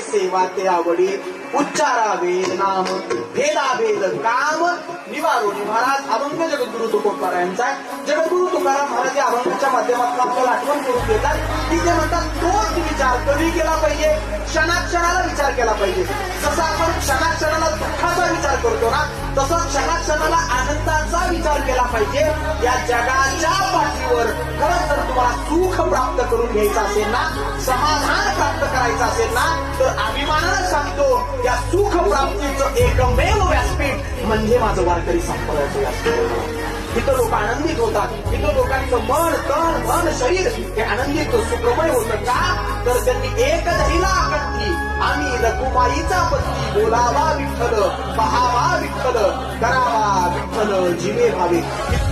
सेवा ते आवडी उच्चारावे नाम भेदाभेद काम निवारो महाराज अभंग जगद्गुरु तुकोबार यांचा आहे. जगद्गुरु तुकाराम महाराज या अभंगाच्या माध्यमातून आपल्याला आठवण करून देतात. की ते म्हणतात तोच विचार कधी केला पाहिजे? क्षणाक्षणाला विचार केला पाहिजे. जसा आपण क्षणाक्षणाला दुःखाचा विचार करतो ना तसं क्षणाक्षणाला आनंदाचा विचार केला पाहिजे. या जगाच्या पाठीवर खरंच जर तुम्हाला सुख प्राप्त करून घ्यायचं असेल ना समाधान प्राप्त करायचं असेल ना अभिमानानं सांगतो या सुख प्राप्तीचं एकमेव व्यासपीठ म्हणजे माझं वारकरी संप्रदायाचं व्यासपीठ. इथं लोक आनंदित होतात. इथं लोकांचं मन तन मन शरीर हे आनंदित सुखमय होतं का? तर त्यांनी एक धैला कंठी आम्ही रघुमाईचा पत्नी बोलावा विठ्ठल पहावा विठ्ठल करावा विठ्ठल जिवे भावे.